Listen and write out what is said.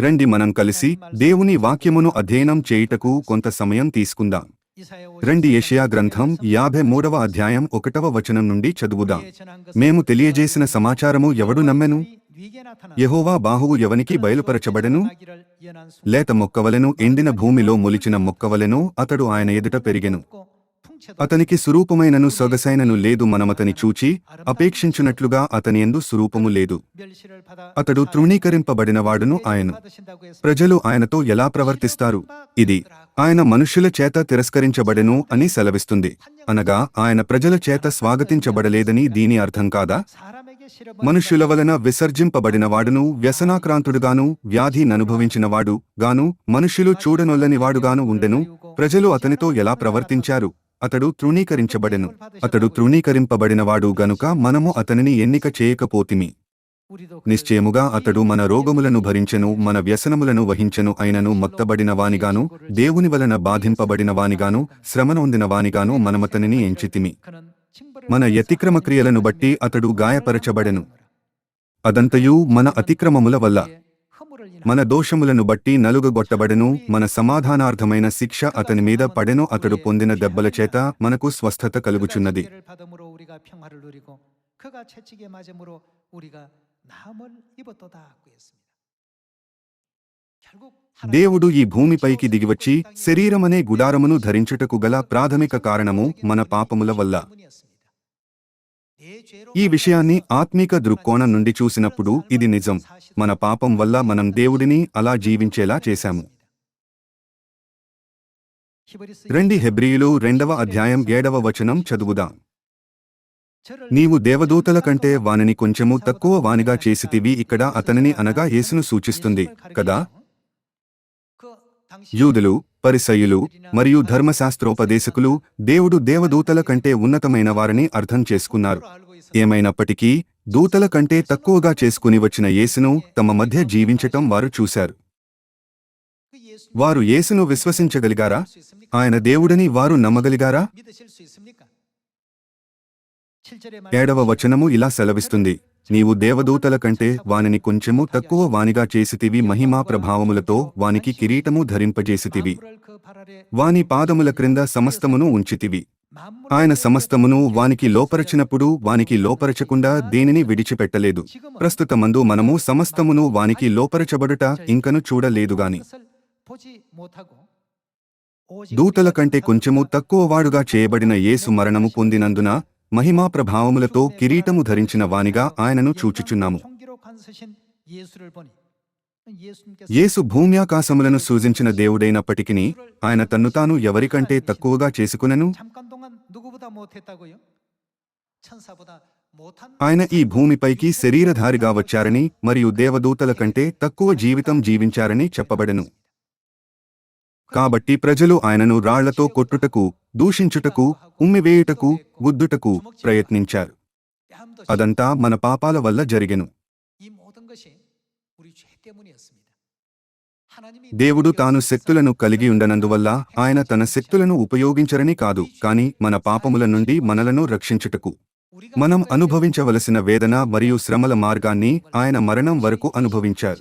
రండి మనం కలిసి దేవుని వాక్యమును అధ్యయనం చేయుటకు కొంత సమయం తీసుకుందాం. రండి ఏషియా గ్రంథం యాభై మూడవ అధ్యాయం ఒకటవ వచనం నుండి చదువుదాం. మేము తెలియజేసిన సమాచారము ఎవడు నమ్మెను? యెహోవా బాహువు ఎవనికి బయలుపరచబడెను? లేత మొక్కవలను ఎండిన భూమిలో మొలిచిన మొక్కవలను అతడు ఆయన ఎదుట పెరిగెను. అతనికి సురూపమైనను సొగసైనను లేదు మనమతని చూచి అపేక్షించునట్లుగా అతని ఎందు సురూపము లేదు. అతడు తృణీకరింపబడినవాడును ఆయను. ప్రజలు ఆయనతో ఎలా ప్రవర్తిస్తారు? ఇది ఆయన మనుష్యుల చేత తిరస్కరించబడెను అని సెలవిస్తుంది. అనగా ఆయన ప్రజల చేత స్వాగతించబడలేదని దీని అర్థం కాదా? మనుష్యుల వలన విసర్జింపబడినవాడును వ్యసనాక్రాంతుడుగాను వ్యాధిననుభవించినవాడు గాను మనుష్యులు చూడనొల్లనివాడుగాను ఉండెను. ప్రజలు అతనితో ఎలా ప్రవర్తించారు? అతడు తృణీకరించబడెను. అతడు తృణీకరింపబడినవాడు గనుక మనము అతనిని ఎన్నిక చేయకపోతిమి. నిశ్చయముగా అతడు మన రోగములను భరించెను మన వ్యసనములను వహించెను అయినను మొత్తబడిన వానిగాను దేవుని వలన బాధింపబడిన వానిగాను శ్రమనొందిన వానిగాను మనమతనిని ఎంచితిమి. మన యతిక్రమ క్రియలను బట్టి అతడు గాయపరచబడెను. అదంతయు మన అతిక్రమముల వల్ల. మన దోషములను బట్టి నలుగగొట్టబడను మన సమాధానార్థమైన శిక్ష అతని మీద పడెను అతడు పొందిన దెబ్బల చేత మనకు స్వస్థత కలుగుచున్నది. దేవుడు ఈ భూమిపైకి దిగివచ్చి శరీరమనే గుడారమును ధరించుటకు గల ప్రాథమిక కారణము మన పాపముల వల్ల. ఈ విషయాన్ని ఆత్మీక దృక్కోణం నుండి చూసినప్పుడు ఇది నిజం. మన పాపం వల్ల మనం దేవుడిని అలా జీవించేలా చేశాము. రెండి హెబ్రియులు రెండవ అధ్యాయం ఏడవ వచనం చదువుదాం. నీవు దేవదూతల కంటే వానిని కొంచెము తక్కువ వానిగా చేసితివి ఇక్కడ అతనిని అనగా యేసును సూచిస్తుంది కదా? యూదులు పరిసయులు మరియు ధర్మశాస్త్రోపదేశకులు దేవుడు దేవదూతల కంటే ఉన్నతమైన వారని అర్థం చేసుకున్నారు. ఏమైనప్పటికీ దూతల కంటే తక్కువగా చేసుకుని వచ్చిన యేసును తమ మధ్య జీవించటం వారు చూశారు. వారు యేసును విశ్వసించగలిగారా? ఆయన దేవుడని వారు నమ్మగలిగారా? ఏడవ వచనము ఇలా సెలవిస్తుంది. నీవు దేవదూతల కంటే వానిని కొంచెము తక్కువ వానిగా చేసితివి మహిమా ప్రభావములతో వానికి కిరీటము ధరింపజేసితివి. వాని పాదముల క్రింద సమస్తమును ఉంచితివి. ఆయన సమస్తమును వానికి లోపరచినప్పుడు వానికి లోపరచకుండా దీనిని విడిచిపెట్టలేదు. ప్రస్తుతమందు మనము సమస్తమును వానికి లోపరచబడుట ఇంకను చూడలేదుగాని దూతల కంటే కొంచెము తక్కువ వాడుగా చేయబడిన యేసు మరణము పొందినందున మహిమా ప్రభావములతో కిరీటము ధరించిన వానిగా ఆయనను చూచుచున్నాము. యేసు భూమ్యాకాశములను సూచించిన దేవుడైనప్పటికీ ఆయన తన్ను తాను ఎవరికంటే తక్కువగా చేసుకునను? ఆయన ఈ భూమిపైకి శరీరధారిగా వచ్చారని మరియు దేవదూతల కంటే తక్కువ జీవితం జీవించారని చెప్పబడను. కాబట్టి ప్రజలు ఆయనను రాళ్ళతో కొట్టుటకు దూషించుటకు ఉమ్మివేయుటకు గుద్దుటకు ప్రయత్నించారు. అదంతా మన పాపాల వల్ల జరిగెను. దేవుడు తాను శక్తులను కలిగి ఉండనందువల్ల ఆయన తన శక్తులను ఉపయోగించరని కాదు కాని మన పాపముల నుండి మనలను రక్షించుటకు. మనం అనుభవించవలసిన వేదన మరియు శ్రమల మార్గాన్ని ఆయన మరణం వరకు అనుభవించారు.